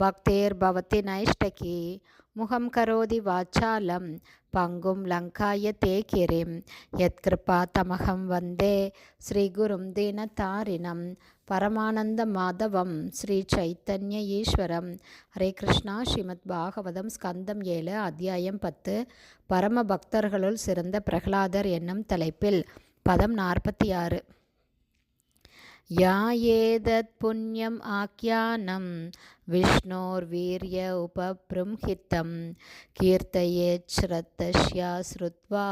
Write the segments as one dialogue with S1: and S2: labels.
S1: பக்தேர்பவதி நைஷ்டகி முகம் கரோதி வாச்சாலம் பங்கும் லங்காய தே கிரிம் யத்கிருபா தமகம் வந்தே ஸ்ரீகுரும் தீனதாரிணம் பரமானந்த மாதவம் ஸ்ரீ சைத்தன்ய ஈஸ்வரம். ஹரே கிருஷ்ணா ஸ்ரீமத் பாகவதம் ஸ்கந்தம் ஏழு அத்தியாயம் பத்து பரம பக்தர்களுள் சிறந்த பிரகலாதர் என்னும் தலைப்பில் பதம் நாற்பத்தி ஆறு. या एतत्पुण्यम् आख्यानं विष्णोर्वीर्य उपबृंहितं कीर्तयेच्छ्र्या श्रुत्वा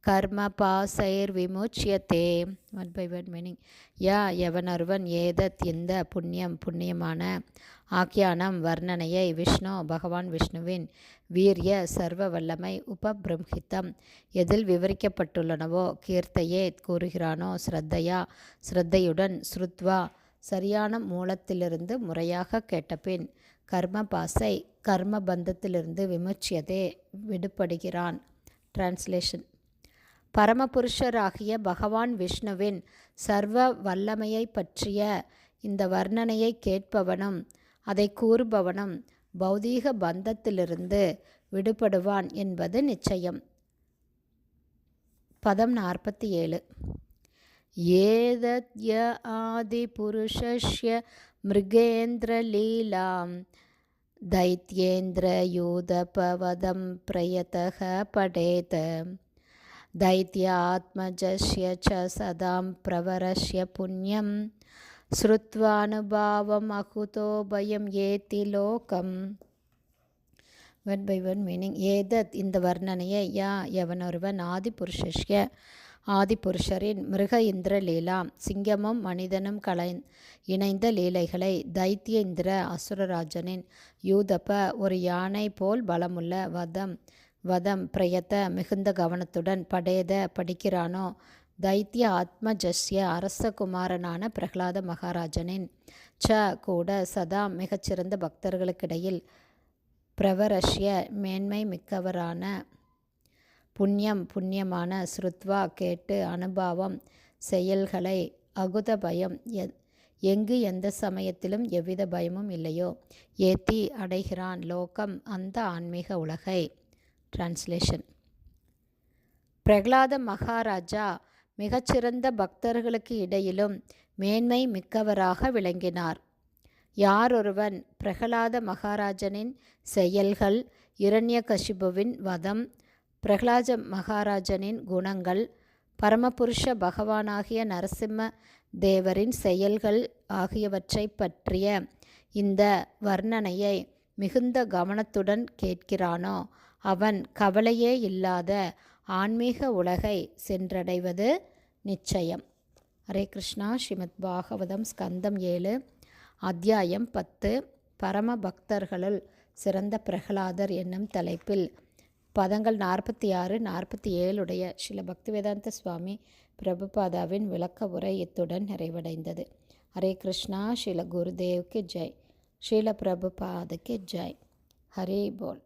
S1: கர்ம பாசைர் விமுச்சியத்தே. ஒன் பை ஒன் மீனிங் யா எவனொருவன் ஏதத் இந்த புண்ணியம் புண்ணியமான ஆக்கியானம் வர்ணனையை விஷ்ணு பகவான் விஷ்ணுவின் வீரிய சர்வ வல்லமை உபபிரம்ஹித்தம். எதில் விவரிக்கப்பட்டுள்ளனவோ கீர்த்தையே கூறுகிறானோ ஸ்ரத்தையா. ஸ்ரத்தையுடன் ஸ்ருத்வா சரியான மூலத்திலிருந்து முறையாக கேட்டபின் கர்ம பாசை கர்ம பந்தத்திலிருந்து விமுச்சியதே விடுபடுகிறான். டிரான்ஸ்லேஷன் பரமபுருஷராகிய பகவான் விஷ்ணுவின் சர்வ வல்லமையை பற்றிய இந்த வர்ணனையை கேட்பவனும் அதை கூறுபவனும் பௌதீக பந்தத்திலிருந்து விடுபடுவான் என்பது நிச்சயம் பதம் நாற்பத்தி ஏழு ஏதத்ய ஆதிபுருஷஸ்ய மிருகேந்திரலீலாம் दैत्येन्द्रयूदपवदं प्रयतः पठेत् दैत्यात्मजस्य च सदां प्रवरस्य पुण्यं श्रुत्वानुभावम् अकुतो भयं ஏத்தி லோகம் ஒன் பை ஒன் மீனிங் ஏதத் இந்த வர்ணனையை யா எவனொருவன் ஆதிபுருஷஸ்ய ஆதிபுருஷரின் மிருக இந்திர லீலாம் சிங்கமும் மனிதனும் கலை இணைந்த லீலைகளை தைத்திய இந்திர அசுரராஜனின் யூதப்ப ஒரு யானை போல் பலமுள்ள வதம் வதம் பிரயத்த மிகுந்த கவனத்துடன் படேத படிக்கிறானோ? தைத்திய ஆத்மஜஸ்ய அரசகுமாரனான பிரகலாத மகாராஜனின் ச கூட சதா மிகச்சிறந்த பக்தர்களுக்கிடையில் பிரவரஷ்ய மேன்மை மிக்கவரான புண்ணியம் புண்ணியமான ஸ்ருத்வா கேட்டு அனுபவம் செயல்களை அகுத பயம் எங்கு எந்த சமயத்திலும் எவ்வித பயமும் இல்லையோ? ஏத்தி அடைகிறான் லோகம் அந்த ஆன்மீக உலகை. டிரான்ஸ்லேஷன் பிரகலாத மகாராஜா மிகச்சிறந்த பக்தர்களுக்கு இடையிலும் மேன்மை மிக்கவராக விளங்கினார். யாரொருவன் பிரகலாத மகாராஜனின் செயல்கள் இரண்யகசிபுவின் வதம் பிரகலாஜ மகாராஜனின் குணங்கள் பரமபுருஷ பகவானாகிய நரசிம்ம தேவரின் செயல்கள் ஆகியவற்றை பற்றிய இந்த வர்ணனையை மிகுந்த கவனத்துடன் கேட்கிறானோ அவன் கவலையே இல்லாத ஆன்மீக உலகை சென்றடைவது நிச்சயம். ஹரே கிருஷ்ணா. ஸ்ரீமத் பாகவதம் ஸ்கந்தம் ஏழு அத்தியாயம் பத்து. பரம பக்தர்களுள் சிறந்த பிரகலாதர் என்னும் தலைப்பில் பதங்கள் நாற்பத்தி ஆறு நாற்பத்தி ஏழுடைய ஸ்ரீல பக்திவேதாந்த சுவாமி பிரபுபாதாவின் விளக்க உரை இத்துடன் நிறைவடைந்தது. ஹரே கிருஷ்ணா. ஸ்ரீல குருதேவ்க்கு ஜெய். ஸ்ரீல பிரபுபாதுக்கு ஜெய். ஹரே போல்.